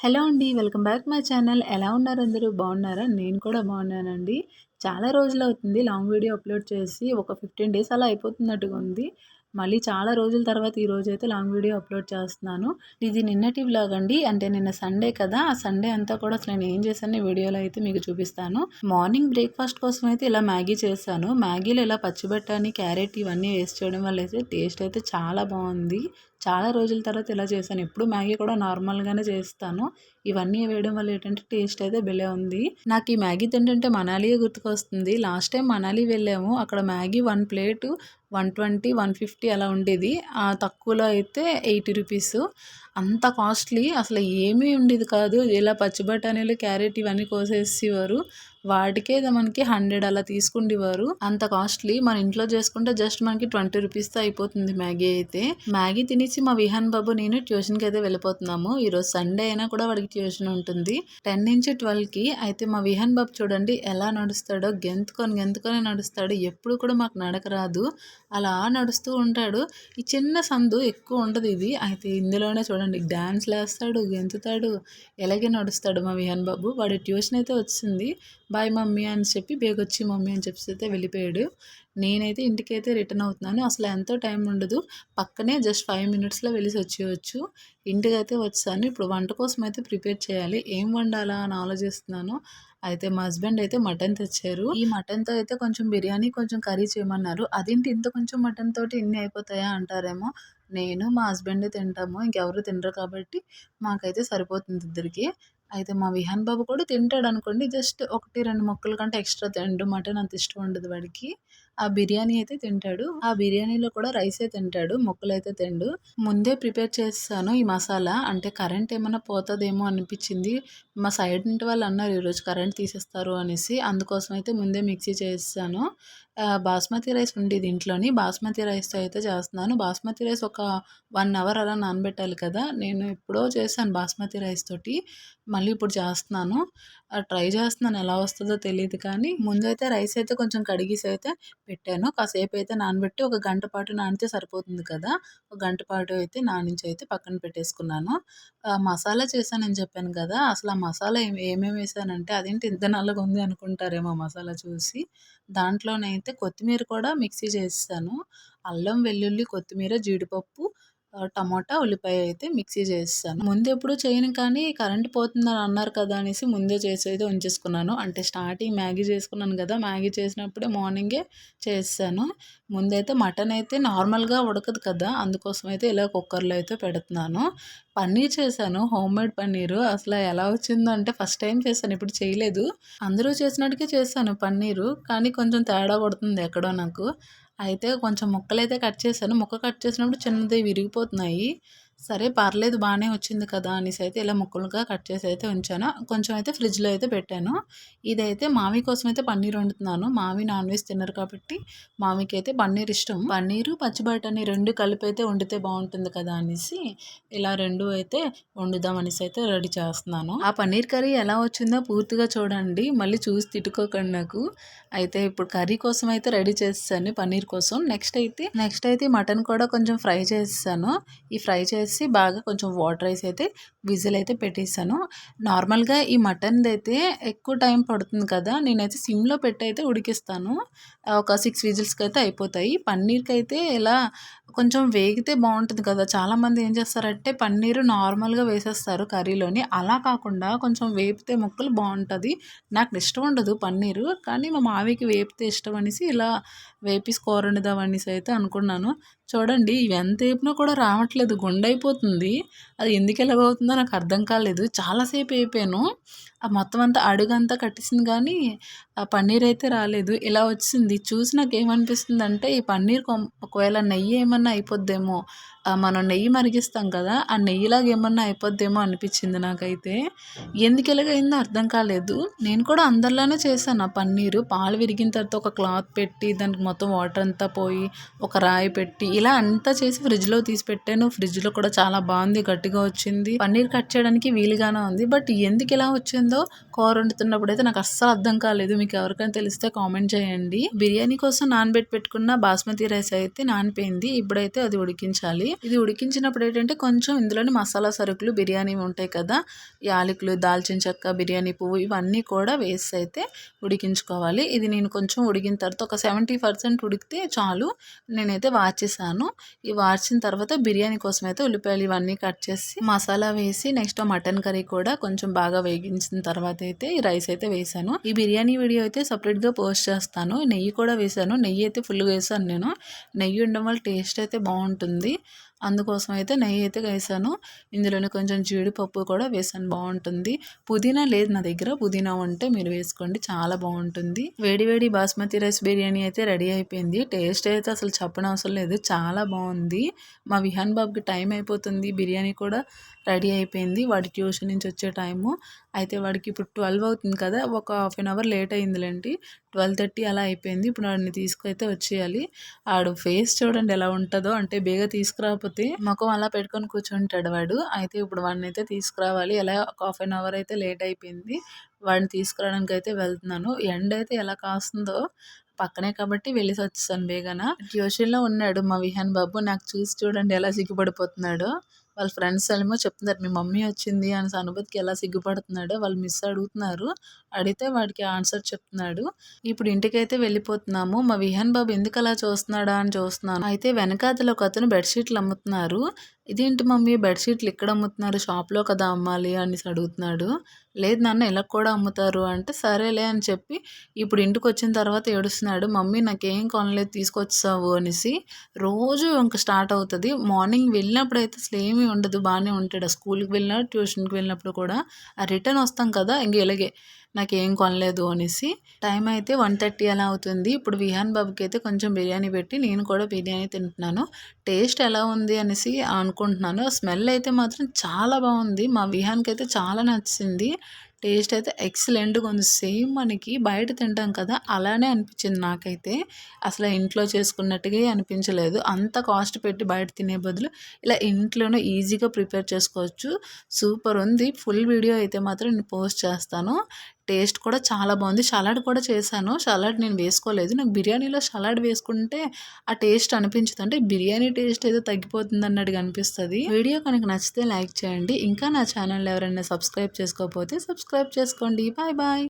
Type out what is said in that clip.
Hello అండి welcome back my channel. ఎలా ఉన్నారు అందరూ? బాగున్నారా? నేను కూడా బాగున్నానండి. చాలా రోజులు అవుతుంది లాంగ్ వీడియో అప్లోడ్ చేసి ఒక ఫిఫ్టీన్ డేస్ అలా అయిపోతున్నట్టుగా ఉంది. మళ్ళీ చాలా రోజుల తర్వాత ఈ రోజు అయితే లాంగ్ వీడియో అప్లోడ్ చేస్తున్నాను. ఇది నిన్నటి వ్లాగ్ అండి. అంటే నిన్న సండే కదా ఆ సండే అంతా కూడా అసలు నేను ఏం చేశాను వీడియోలో అయితే మీకు చూపిస్తాను. మార్నింగ్ బ్రేక్ఫాస్ట్ కోసం అయితే ఇలా మ్యాగీ చేశాను. మ్యాగీలో ఇలా పచ్చిబట్టాని క్యారెట్ ఇవన్నీ వేస్ట్ చేయడం వల్ల అయితే టేస్ట్ అయితే చాలా బాగుంది. చాలా రోజుల తర్వాత ఇలా చేశాను. ఎప్పుడు మ్యాగీ కూడా నార్మల్గానే చేస్తాను. ఇవన్నీ వేయడం వల్ల ఏంటంటే టేస్ట్ అయితే భలే ఉంది. నాకు ఈ మ్యాగీ తింటుంటే మనాలియే గుర్తుకొస్తుంది. లాస్ట్ టైం మనాలి వెళ్ళాము. అక్కడ Maggi one plate one twenty one fifty అలా ఉండేది. తక్కువలో అయితే ఎయిటీ రూపీస్. అంత కాస్ట్లీ అసలు ఏమీ ఉండేది కాదు. ఇలా పచ్చి బఠానీలు క్యారెట్ ఇవన్నీ కోసేసేవారు. వాటికే మనకి హండ్రెడ్ అలా తీసుకుండేవారు. అంత కాస్ట్లీ మన ఇంట్లో చేసుకుంటే జస్ట్ మనకి ట్వంటీ రూపీస్తో అయిపోతుంది మ్యాగీ అయితే. మ్యాగీ తినేసి మా విహాన్ బాబు నేను ట్యూషన్కి అయితే వెళ్ళిపోతున్నాము. ఈరోజు సండే అయినా కూడా వాడికి ట్యూషన్ ఉంటుంది. టెన్ నుంచి ట్వెల్వ్కి అయితే మా విహాన్ బాబు చూడండి ఎలా నడుస్తాడో గెంతుకొని గెంతుకొని నడుస్తాడు. ఎప్పుడు కూడా మాకు నడక రాదు. అలా నడుస్తూ ఉంటాడు. ఈ చిన్న సందు ఎక్కువ ఉండదు ఇది. అయితే ఇందులోనే చూడండి డ్యాన్స్ వేస్తాడు గెంతుతాడు ఎలాగే నడుస్తాడు మా విహాన్ బాబు. వాడి ట్యూషన్ అయితే వచ్చింది. బాయ్ మమ్మీ అని చెప్పి బేగొచ్చి మమ్మీ అని చెప్పి అయితే వెళ్ళిపోయాడు. నేనైతే ఇంటికైతే రిటర్న్ అవుతున్నాను. అసలు ఎంతో టైం ఉండదు. పక్కనే జస్ట్ ఫైవ్ మినిట్స్లో వెళ్ళి వచ్చేయచ్చు. ఇంటికైతే వచ్చాను. ఇప్పుడు వంట కోసం అయితే ప్రిపేర్ చేయాలి. ఏం వండాలా అని ఆలోచిస్తున్నాను. అయితే మా హస్బెండ్ అయితే మటన్ తెచ్చారు. ఈ మటన్తో అయితే కొంచెం బిర్యానీ కొంచెం కర్రీ చేయమన్నారు. అదేంటి ఇంత కొంచెం మటన్ తోటి ఇన్ని అయిపోతాయా అంటారేమో. నేను మా హస్బెండ్ తింటాము. ఇంకెవరు తినరు కాబట్టి మాకైతే సరిపోతుంది ఇద్దరికి. అయితే మా విహాన్ బాబు కూడా తింటాడు అనుకోండి జస్ట్ ఒకటి రెండు మొక్కల కంటే ఎక్స్ట్రా తిండు. మటన్ అంత ఇష్టం ఉండదు వాడికి. ఆ బిర్యానీ అయితే తింటాడు. ఆ బిర్యానీలో కూడా రైసే తింటాడు. మొక్కలు అయితే తిండు. ముందే ప్రిపేర్ చేస్తాను ఈ మసాలా. అంటే కరెంట్ ఏమైనా పోతుందేమో అనిపించింది. మా సైడ్ ఇంటి వాళ్ళు అన్నారు ఈరోజు కరెంట్ తీసేస్తారు అనేసి. అందుకోసం అయితే ముందే మిక్సీ చేస్తాను. బాస్మతి రైస్ ఉండేది ఇంట్లోని. బాస్మతి రైస్తో అయితే చేస్తున్నాను. బాస్మతి రైస్ ఒక వన్ అవర్ అలా నానబెట్టాలి కదా. నేను ఎప్పుడో చేశాను బాస్మతి రైస్ తోటి. మళ్ళీ ఇప్పుడు చేస్తున్నాను. ట్రై చేస్తున్నాను. ఎలా వస్తుందో తెలియదు కానీ ముందైతే రైస్ అయితే కొంచెం కడిగేసి అయితే పెట్టాను. కాసేపు అయితే నానబెట్టి ఒక గంట పాటు నానితే సరిపోతుంది కదా. ఒక గంట పాటు అయితే నానించి అయితే పక్కన పెట్టేసుకున్నాను. మసాలా చేశానని చెప్పాను కదా. అసలు ఆ మసాలా ఏమేమి వేసానంటే అదేంటి ఇంత నల్లగా ఉంది అనుకుంటారేమో మసాలా చూసి. దాంట్లోనైతే కొత్తిమీర కూడా మిక్సీ చేస్తాను. అల్లం వెల్లుల్లి కొత్తిమీర జీడిపప్పు టమాటా ఉల్లిపాయ అయితే మిక్సీ చేస్తాను ముందు ఎప్పుడు చేయను కానీ కరెంట్ పోతుందని అన్నారు కదా అనేసి ముందే చేసి అయితే ఉంచేసుకున్నాను. అంటే స్టార్టింగ్ మ్యాగీ చేసుకున్నాను కదా మ్యాగీ చేసినప్పుడే మార్నింగే చేస్తాను ముందైతే మటన్ అయితే నార్మల్గా ఉడకదు కదా అందుకోసం అయితే ఇలా కుక్కర్లో అయితే పెడుతున్నాను. పన్నీర్ చేశాను హోమ్ మేడ్ పన్నీరు. అసలు ఎలా వచ్చిందో అంటే ఫస్ట్ టైం చేశాను ఇప్పుడు చేయలేదు. అందరూ చేసినట్టుగా చేశాను పన్నీరు కానీ కొంచెం తేడా కొడుతుంది ఎక్కడో నాకు. అయితే కొంచెం ముక్కలైతే కట్ చేశాను. ముక్క కట్ చేసినప్పుడు చిన్నది విరిగిపోతున్నాయి. సరే పర్లేదు బాగానే వచ్చింది కదా అనేసి అయితే ఇలా ముక్కలుగా కట్ చేసి అయితే ఉంచాను. కొంచెం అయితే ఫ్రిడ్జ్లో అయితే పెట్టాను. ఇదైతే మామి కోసం అయితే పన్నీర్ వండుతున్నాను. మామి నాన్ వెజ్ తిన్నారు కాబట్టి మామికి అయితే పన్నీర్ ఇష్టం. పన్నీరు పచ్చి బఠానీ రెండు కలిపి అయితే వండితే బాగుంటుంది కదా అనేసి ఇలా రెండు అయితే వండుదాం అనేసి అయితే రెడీ చేస్తున్నాను. ఆ పన్నీర్ కర్రీ ఎలా వచ్చిందో పూర్తిగా చూడండి. మళ్ళీ చూసి తిట్టుకోకండి నాకు. అయితే ఇప్పుడు కర్రీ కోసం అయితే రెడీ చేస్తాను పన్నీర్ కోసం. నెక్స్ట్ అయితే నెక్స్ట్ అయితే మటన్ కూడా కొంచెం ఫ్రై చేస్తాను ఈ ఫ్రై చేసి బాగా కొంచెం వాటర్ వేసి అయితే విజిల్ అయితే పెట్టేస్తాను. నార్మల్గా ఈ మటన్ది అయితే ఎక్కువ టైం పడుతుంది కదా నేనైతే సిమ్లో పెట్టి అయితే ఉడికిస్తాను. ఒక సిక్స్ విజిల్స్కి అయితే అయిపోతాయి. పన్నీర్కి అయితే ఇలా కొంచెం వేగితే బాగుంటుంది కదా చాలామంది ఏం చేస్తారంటే పన్నీరు నార్మల్గా వేసేస్తారు కర్రీలోని. అలా కాకుండా కొంచెం వేపితే ముక్కలు బాగుంటుంది. నాకు ఇష్టం ఉండదు పన్నీరు కానీ మా మావికి వేపితే ఇష్టం అనేసి ఇలా వేపి కూర వండుదాం అయితే అనుకున్నాను. చూడండి ఇవి ఎంత వేపినా కూడా రావట్లేదు. గుండైపోతుంది అది ఎందుకు ఎలాగవుతుందో నాకు అర్థం కాలేదు. చాలాసేపు అయిపోయాను. ఆ మొత్తం అంతా అడుగంతా కట్టేసింది కానీ ఆ పన్నీర్ అయితే రాలేదు. ఇలా వచ్చింది. చూసి నాకు ఏమనిపిస్తుంది అంటే ఈ పన్నీర్ ఒకవేళ నెయ్యి ఏమన్నా అయిపోద్దేమో మనం నెయ్యి మరిగిస్తాం కదా ఆ నెయ్యిలాగా ఏమన్నా అయిపోద్దేమో అనిపించింది నాకైతే. ఎందుకు ఎలాగైందో అర్థం కాలేదు. నేను కూడా అందరిలానే చేశాను. ఆ పన్నీరు పాలు విరిగిన తర్వాత ఒక క్లాత్ పెట్టి దానికి మొత్తం వాటర్ అంతా పోయి ఒక రాయి పెట్టి ఇలా అంతా చేసి ఫ్రిడ్జ్లో తీసి పెట్టాను. ఫ్రిడ్జ్లో కూడా చాలా బాగుంది గట్టిగా వచ్చింది. పన్నీర్ కట్ చేయడానికి వీలుగానే ఉంది. బట్ ఎందుకు ఇలా వచ్చిందో కూర వండుతున్నప్పుడు అయితే నాకు అస్సలు అర్థం కాలేదు. మీకు ఎవరికైనా తెలిస్తే కామెంట్ చేయండి. బిర్యానీ కోసం నానబెట్టి పెట్టుకున్న బాస్మతి రైస్ అయితే నానిపోయింది. ఇప్పుడైతే అది ఉడికించాలి. ఇది ఉడికించినప్పుడు ఏంటంటే కొంచెం ఇందులోని మసాలా సరుకులు బిర్యానీ ఉంటాయి కదా. యాలకులు దాల్చిన చెక్క బిర్యానీ పువ్వు ఇవన్నీ కూడా వేసి అయితే ఉడికించుకోవాలి. ఇది నేను కొంచెం ఉడికిన తర్వాత ఒక సెవెంటీ పర్సెంట్ ఉడికితే చాలు. నేనైతే వార్చేసాను ఈ వార్చిన తర్వాత బిర్యానీ కోసం అయితే ఉల్లిపాయలు ఇవన్నీ కట్ చేసి మసాలా వేసి నెక్స్ట్ మటన్ కర్రీ కూడా కొంచెం బాగా వేగించిన తర్వాత అయితే ఈ రైస్ అయితే వేసాను ఈ బిర్యానీ వీడియో అయితే సపరేట్గా పోస్ట్ చేస్తాను. నెయ్యి కూడా వేసాను నెయ్యి అయితే ఫుల్గా వేసాను నేను. నెయ్యి ఉండడం వల్ల టేస్ట్ అయితే బాగుంటుంది. అందుకోసం అయితే నెయ్యి అయితే వేసాను. ఇందులోనే కొంచెం జీడిపప్పు కూడా వేసాను. బాగుంటుంది పుదీనా లేదు నా దగ్గర. పుదీనా ఉంటే మీరు వేసుకోండి. చాలా బాగుంటుంది వేడి వేడి బాస్మతి రైస్ బిర్యానీ అయితే రెడీ అయిపోయింది. టేస్ట్ అయితే అసలు చెప్పనవసరం లేదు. చాలా బాగుంది మా విహాన్ బాబుకి టైం అయిపోతుంది. బిర్యానీ కూడా రెడీ అయిపోయింది. వాడి ట్యూషన్ నుంచి వచ్చే టైము. అయితే వాడికి ఇప్పుడు ట్వెల్వ్ అవుతుంది కదా. ఒక హాఫ్ అన్ అవర్ లేట్ అయిందిలేండి. ట్వెల్వ్ థర్టీ అలా అయిపోయింది. ఇప్పుడు వాడిని తీసుకైతే వచ్చేయాలి. ఆడు ఫేస్ చూడండి ఎలా ఉంటుందో. అంటే బేగ తీసుకురాకపోతే ముఖం అలా పెట్టుకొని కూర్చుంటాడు వాడు. అయితే ఇప్పుడు వాడిని అయితే తీసుకురావాలి. ఎలా ఒక హాఫ్ అన్ అవర్ అయితే లేట్ అయిపోయింది. వాడిని తీసుకురావడానికి అయితే వెళ్తున్నాను. ఎండ అయితే ఎలా కాస్తుందో పక్కనే కాబట్టి వెళ్ళేసి వచ్చేసాను బేగాన. ట్యూషన్లో ఉన్నాడు మా విహాన్ బాబు. నాకు చూసి చూడండి ఎలా సిగ్గుపడిపోతున్నాడో. వాళ్ళ ఫ్రెండ్స్ ఏమో చెప్తున్నారు మీ మమ్మీ వచ్చింది అని అనుభూతికి ఎలా సిగ్గుపడుతున్నాడో వాళ్ళు మిస్ అడుగుతున్నారు. అడిగితే వాడికి ఆన్సర్ చెప్తున్నాడు. ఇప్పుడు ఇంటికైతే వెళ్ళిపోతున్నాము. మా విహాన్ బాబు ఎందుకు అలా చూస్తున్నాడా అని చూస్తున్నాను. అయితే వెనకాతలో ఒక అతను బెడ్షీట్లు అమ్ముతున్నారు. ఇదేంటి మమ్మీ బెడ్షీట్లు ఇక్కడ అమ్ముతున్నారు? షాప్లో కదా అమ్మాలి అనేసి అడుగుతున్నాడు. లేదు నాన్న ఇలా కూడా అమ్ముతారు అంటే సరేలే అని చెప్పి ఇప్పుడు ఇంటికి వచ్చిన తర్వాత ఏడుస్తున్నాడు. మమ్మీ నాకేం కొనలేదు తీసుకొచ్చావు అనేసి రోజు ఇంక స్టార్ట్ అవుతుంది. మార్నింగ్ వెళ్ళినప్పుడు అయితే అసలు ఏమీ ఉండదు బాగానే ఉంటాడు. స్కూల్కి వెళ్ళినా ట్యూషన్కి వెళ్ళినప్పుడు కూడా. ఆ రిటర్న్ వస్తాం కదా ఇంక ఇలాగే. నాకేం కొనలేదు అనేసి టైం అయితే వన్ థర్టీ అలా అవుతుంది. ఇప్పుడు విహాన్ బాబుకి అయితే కొంచెం బిర్యానీ పెట్టి నేను కూడా బిర్యానీ తింటున్నాను. టేస్ట్ ఎలా ఉంది అనేసి అనుకుంటున్నాను. స్మెల్ అయితే మాత్రం చాలా బాగుంది. మా విహాన్కి అయితే చాలా నచ్చింది. టేస్ట్ అయితే ఎక్సలెంట్గా ఉంది. సేమ్ మనకి బయట తింటాం కదా అలానే అనిపించింది నాకైతే. అసలు ఇంట్లో చేసుకున్నట్టుగా అనిపించలేదు. అంత కాస్ట్ పెట్టి బయట తినే బదులు ఇలా ఇంట్లోనే ఈజీగా ప్రిపేర్ చేసుకోవచ్చు. సూపర్ ఉంది. ఫుల్ వీడియో అయితే మాత్రం నేను పోస్ట్ చేస్తాను. టేస్ట్ కూడా చాలా బాగుంది. సలాడ్ కూడా చేశాను. సలాడ్ నేను వేసుకోలేదు. నాకు బిర్యానీలో సలాడ్ వేసుకుంటే ఆ టేస్ట్ అనిపించదు. అంటే బిర్యానీ టేస్ట్ ఏదో తగ్గిపోతుంది అన్నట్టుగా అనిపిస్తుంది. వీడియో కనుక నచ్చితే లైక్ చేయండి. ఇంకా నా ఛానల్ ఎవరైనా సబ్స్క్రైబ్ చేసుకోకపోతే సబ్స్క్రైబ్ చేసుకోండి. Bye bye.